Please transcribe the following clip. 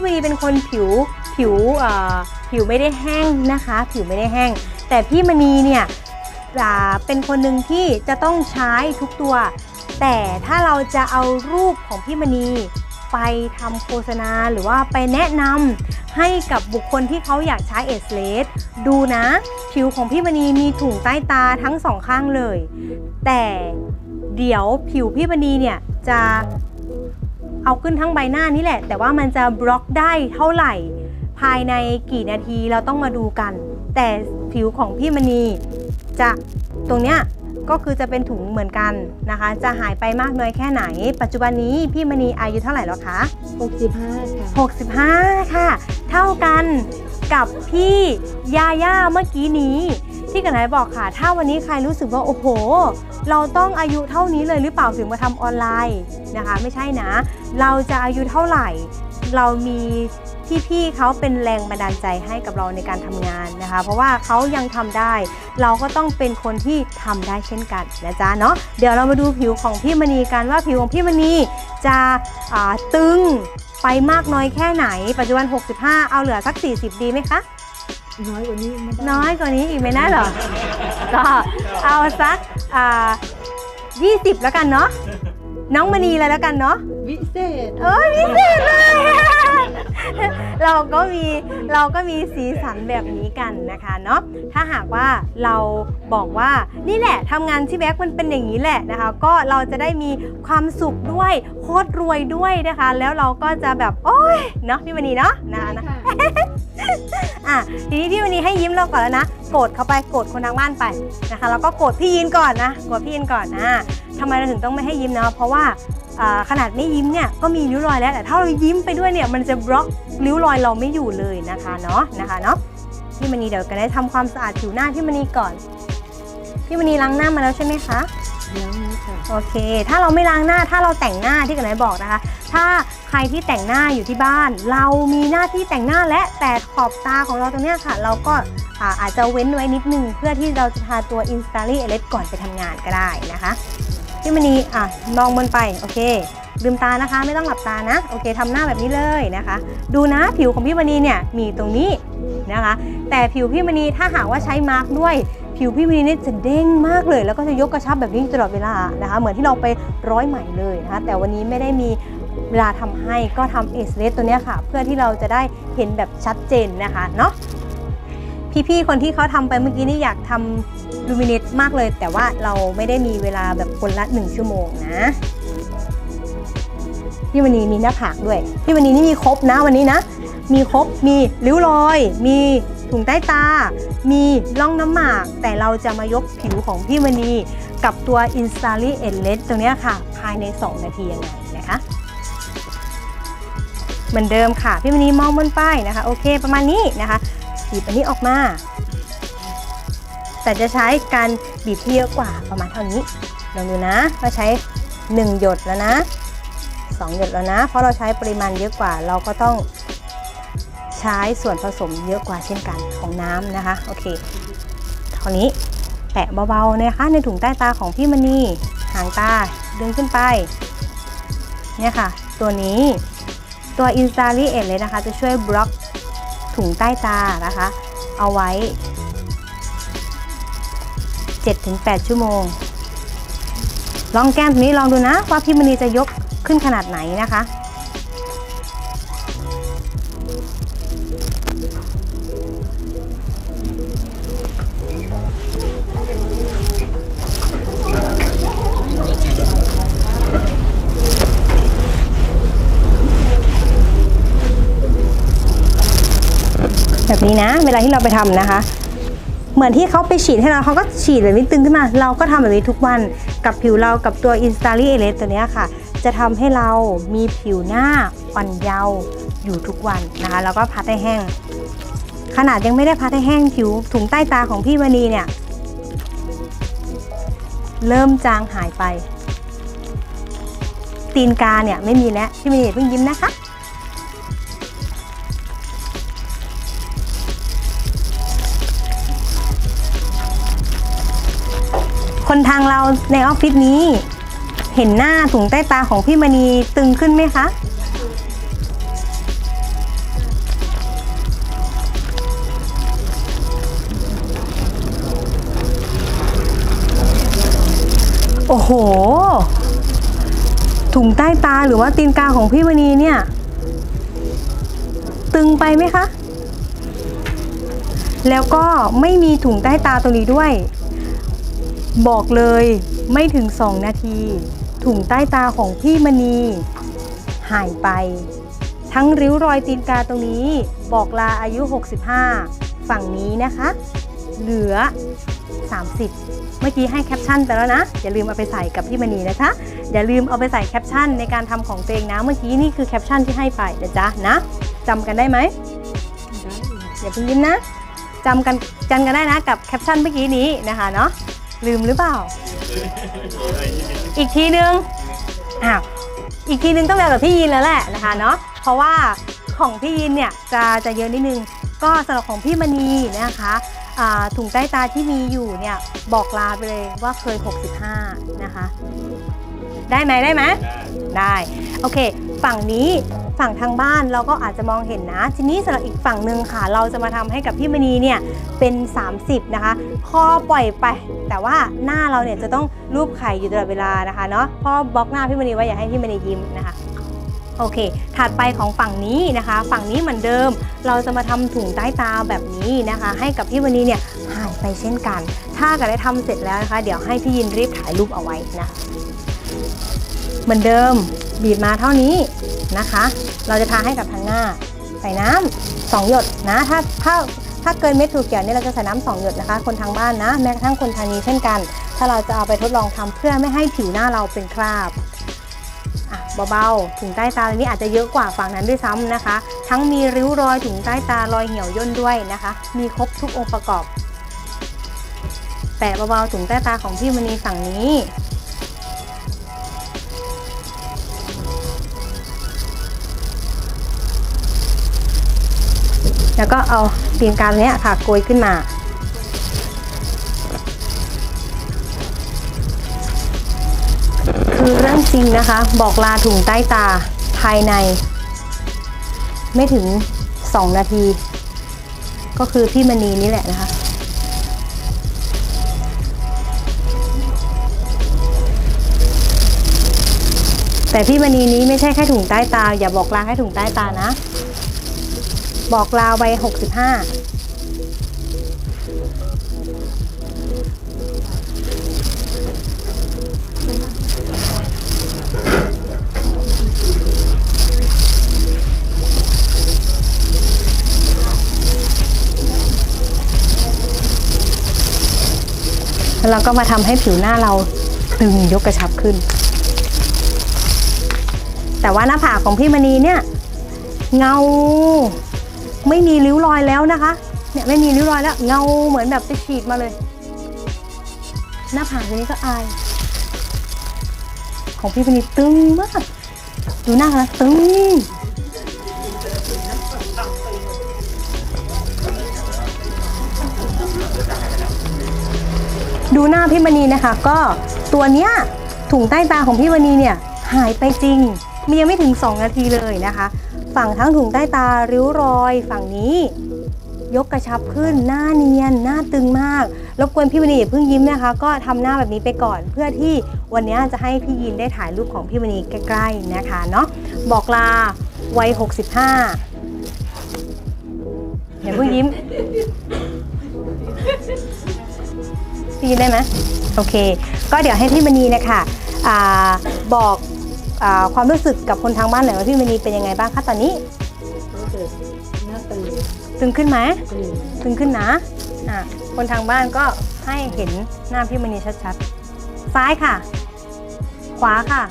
พี่มณีเป็นคนผิวผิวผิวไม่ได้แห้งนะคะ ผิวไม่ได้แห้ง แต่พี่มณีเนี่ยเป็นคนหนึ่งที่จะต้องใช้ทุกตัว แต่ถ้าเราจะเอารูปของพี่มณีไปทำโฆษณาหรือว่าไปแนะนำให้กับบุคคลที่เขาอยากใช้เอสเลสดูนะ ผิวของพี่มณีมีถุงใต้ตาทั้งสองข้างเลย แต่เดี๋ยวผิวพี่มณีเนี่ยจะ เอาขึ้นทั้งใบหน้านี่แหละ แต่ว่ามันจะบล็อกได้เท่าไหร่ ภายในกี่นาทีเราต้องมาดูกัน แต่ผิวของพี่มณีจะตรงเนี้ยก็คือจะเป็นถุงเหมือนกันนะคะ จะหายไปมากน้อยแค่ไหน ปัจจุบันนี้พี่มณีอายุเท่าไหร่แล้วคะ 65 ค่ะ 65 ค่ะ เท่ากันกับพี่ยาย่าเมื่อกี้นี้ ที่กันไหนบอกค่ะ ถ้าวันนี้ใครรู้สึกว่าโอ้โห เราต้องอายุเท่านี้เลยหรือเปล่าถึงมาทำออนไลน์นะคะ ไม่ใช่นะ เราจะอายุเท่าไหร่ เรามีพี่ๆเขาเป็นแรงบันดาลใจให้กับเราในการทำงานนะคะ เพราะว่าเขายังทำได้ เราก็ต้องเป็นคนที่ทำได้เช่นกันนะจ๊ะเนาะเดี๋ยวเรามาดูผิวของพี่มณีกันว่าผิวของพี่มณีจะตึงไปมากน้อยแค่ไหน ปัจจุบัน 65 เอาเหลือสัก 40 ดีไหมคะ น้อยกว่านี้ไม่ได้น้อยกว่านี้อีกไหมนะเหรอ ก็เอาสักอ่า20แล้วกันเนาะ น้องมณีเลยแล้วกันเนาะ วิเศษเอ้ยพิเศษเลย เราก็มีเราก็มีสีสันแบบนี้กันนะคะเนาะถ้าหากว่าเราบอกว่านี่แหละทำงานที่แบ็กมันเป็นอย่างนี้แหละนะคะ ก็เราจะได้มีความสุขด้วยโคตรรวยด้วยนะคะ แล้วเราก็จะแบบ โอ้ยเนาะพี่มณีเนาะนะคะนะ อะทีนี้พี่วันนี้ให้ยิ้มเราก่อนแล้วนะ โกรธเขาไปโกรธคนทางบ้านไปนะคะ แล้วก็โกรธพี่ยินก่อนนะโกรธพี่ยินก่อนอะทำไมเราถึงต้องไม่ให้ยิ้มนะเพราะว่าอ่าขนาดไม่ยิ้มเนี่ยก็มีริ้วรอยแล้วแต่ถ้าเรายิ้มไปด้วยเนี่ยมันจะบล็อกริ้วรอยเราไม่อยู่เลยนะคะเนาะนะคะเนาะพี่มณีเดี๋ยวกันได้ทำความสะอาดผิวหน้าพี่มณีก่อน พี่มณีล้างหน้ามาแล้วใช่ไหมคะแล้วนี้ค่ะโอเค ถ้าเราไม่ล้างหน้าถ้าเราแต่งหน้าที่กันไหนบอกนะคะ ถ้า ใครที่แต่งหน้าอยู่ที่บ้าน เรามีหน้าที่แต่งหน้าและแต่ขอบตาของเราตรงนี้ค่ะ เราก็อาจจะเว้นไว้นิดนึง เพื่อที่เราจะทาตัว i n s t a l y e l e t ก่อนไปทำงานก็ได้นะคะพี่มณีอะมองบนไปโอเคลืมตานะคะ ไม่ต้องหลับตานะโอเคทำหน้าแบบนี้เลยนะคะ ดูนะผิวของพี่มณีเนี่ยมีตรงนี้นะคะ แต่ผิวพี่มณีถ้าหากว่าใช้มาร์กด้วยผิวพี่มณีนี่จะเด้งมากเลย แล้วก็จะยกกระชับแบบนี้ตลอดเวลานะคะ เหมือนที่เราไปร้อยไหม่เลยนะคะแต่วันนี้ไม่ได้มี เวลาทำให้ก็ทำเอสเลสตัวนี้ค่ะ เพื่อที่เราจะได้เห็นแบบชัดเจนนะคะเนาะพี่ๆคนที่เขาทำไปเมื่อกี้นี่อยากทำลูมิเนตมากเลย แต่ว่าเราไม่ได้มีเวลาแบบคนละ 1 ชั่วโมงนะพี่วันนี้มีหน้าผากด้วย พี่วันนี้นี่มีครบนะวันนี้นะ มีครบ มีริ้วรอย มีถุงใต้ตา มีร่องน้ำหมาก แต่เราจะมายกผิวของพี่มณีกับตัว i n s t a l y e l e t ตรงนี้ค่ะ ภายใน 2 นาทียังไง เหมือนเดิมค่ะ พี่มณีมองบนป้ายนะคะ โอเค ประมาณนี้นะคะบีบอันนี้ออกมา แต่จะใช้การบีบที่เยอะกว่าประมาณเท่านี้ลองดูนะว่าใช้ 1 หยดแล้วนะ 2 หยดแล้วนะ เพราะเราใช้ปริมาณเยอะกว่าเราก็ต้องใช้ส่วนผสมเยอะกว่าเช่นกันของน้ำนะคะโอเคคราวนี้แปะเบาๆนะคะในถุงใต้ตาของพี่มณีหางตาดึงขึ้นไปเนี่ยค่ะ ตัวนี้ ตัว i n s t a l y e เลยนะคะ จะช่วยบล็อกถุงใต้ตานะคะ เอาไว้ 7-8 ชั่วโมง ลองแก้มตรงนี้ลองดูนะ ว่าพี่มณีจะยกขึ้นขนาดไหนนะคะ แบบนี้นะ เวลาที่เราไปทำนะคะ เหมือนที่เขาไปฉีดให้เราเขาก็ฉีดแบบนี้ตึงขึ้นมา เราก็ทำแบบนี้ทุกวันกับผิวเรากับตัว i n s t a l y e l e t ตัวนี้ค่ะ จะทำให้เรามีผิวหน้าอ่อนเยาว์อยู่ทุกวันนะคะ แล้วก็พัดให้แห้ง ขนาดยังไม่ได้พัดให้แห้งผิวถุงใต้ตาของพี่วณีเนี่ย เริ่มจางหายไป ตีนกาเนี่ยไม่มีแล้วพี่วณีเพิ่งยิ้มนะคะ คนทางเราในออฟฟิศนี้ เห็นหน้าถุงใต้ตาของพี่มณีตึงขึ้นไหมคะ โอ้โห ถุงใต้ตาหรือว่าตีนกาของพี่มณีเนี่ย ตึงไปไหมคะ แล้วก็ไม่มีถุงใต้ตาตัวนี้ด้วย บอกเลยไม่ถึง2นาที ถุงใต้ตาของพี่มณี หายไป ทั้งริ้วรอยตีนกาตรงนี้ บอกลาอายุ 65 ฝั่งนี้นะคะ เหลือ 30 เมื่อกี้ให้แคปชั่นไปแล้วนะ อย่าลืมเอาไปใส่กับพี่มณีนะคะ อย่าลืมเอาไปใส่แคปชั่นในการทำของตัวเองนะ เมื่อกี้นี่คือแคปชั่นที่ให้ไปนะจ๊ะนะจำกันได้ไหมได้ค่ะอย่าเพิ่งยิ้มนะจำกันจำกันได้นะกับแคปชั่นเมื่อกี้นี้นะคะเนาะ ลืมหรือเปล่า อีกทีนึงอ้าวอีกทีนึงต้องแบบกับพี่ยินแล้วแหละนะคะเนาะเพราะว่าของพี่ยินเนี่ยจะจะเยอะนิดนึง ก็สำหรับของพี่มณีนะคะถุงใต้ตาที่มีอยู่เนี่ยบอกลาไปเลยว่าเคย 65 นะคะ ได้ไหมได้ไหมได้โอเค ฝั่งนี้ฝั่งทางบ้านเราก็อาจจะมองเห็นนะ ทีนี้สำหรับอีกฝั่งหนึ่งค่ะ เราจะมาทำให้กับพี่มณีเนี่ยเป็น 30 นะคะคอปล่อยไป แต่ว่าหน้าเราเนี่ยจะต้องรูปไข่อยู่ตลอดเวลานะคะเนาะพราะบล็อกหน้าพี่มณีไว้อย่าให้พี่มณียิ้มนะคะโอเค ถัดไปของฝั่งนี้นะคะ ฝั่งนี้เหมือนเดิม เราจะมาทำถุงใต้ตาแบบนี้นะคะ ให้กับพี่วันนี้เนี่ยหายไปเช่นกัน ถ้ากิดได้ทำเสร็จแล้วนะคะ เดี๋ยวให้พี่ยินรีบถ่ายรูปเอาไว้นะ เหมือนเดิมบีบมาเท่านี้นะคะ เราจะทาให้กับทางหน้า ใส่น้ำสองหยดนะ ถ้าถ้าถ้าเกินเม็ดถั่วเขียวเนี่ยเราจะใส่น้ำสองหยดนะคะ คนทางบ้านนะ แม้กระทั่งคนทางนี้เช่นกัน ถ้าเราจะเอาไปทดลองทำเพื่อไม่ให้ผิวหน้าเราเป็นคราบเบาๆถุงใต้ตาอันนี้อาจจะเยอะกว่าฝั่งนั้นด้วยซ้ำนะคะ ทั้งมีริ้วรอยถุงใต้ตารอยเหี่ยวย่นด้วยนะคะ มีครบทุกองค์ประกอบแปะเบาๆถุงใต้ตาของพี่มณีฝั่งนี้ แล้วก็เอาตีนกาเนี้ยค่ะโกยขึ้นมา คือเรื่องจริงนะคะ บอกลาถุงใต้ตาภายใน ไม่ถึง 2 นาที ก็คือพี่มณีนี่แหละนะคะแต่พี่มณีนี้ไม่ใช่แค่ถุงใต้ตา อย่าบอกลาแค่ถุงใต้ตานะ บอกลาวัย 65แล้วเราก็มาทำให้ผิวหน้าเราตึงยกกระชับขึ้น แต่ว่าหน้าผากของพี่มณีเนี่ย เงา ไม่มีริ้วรอยแล้วนะคะ เนี่ยไม่มีริ้วรอยแล้ว เงาเหมือนแบบไปฉีดมาเลย หน้าผากตรงนี้ก็อาย ของพี่มณีตึงมาก ดูหน้าคะตึงดูหน้าพี่มณีนะคะก็ตัวเนี้ยถุงใต้ตาของพี่มณีเนี่ยหายไปจริง มียังไม่ถึง 2 นาทีเลยนะคะ ฝั่งทั้งถุงใต้ตาริ้วรอยฝั่งนี้ ยกกระชับขึ้นหน้าเนียน หน้าตึงมาก รบกวนพี่มณีเพิ่งยิ้มนะคะ ก็ทำหน้าแบบนี้ไปก่อน เพื่อที่วันนี้จะให้พี่ยินได้ถ่ายรูปของพี่มณีใกล้ๆนะคะเนาะบอกลาวัย 65อย่าเพิ่งยิ้มพี่ยินได้ไหมโอเค ก็เดี๋ยวให้พี่มณีนะคะอ่าบอก ความรู้สึกกับคนทางบ้านหน่อยว่าพี่มณีเป็นยังไงบ้างคะตอนนี้รู้สึกหน้าตื่นตึงขึ้นไหมตื่นตึงขึ้นนะอะคนทางบ้านก็ให้เห็นหน้าพี่มณีชัดๆ ซ้ายค่ะ ขวาค่ะ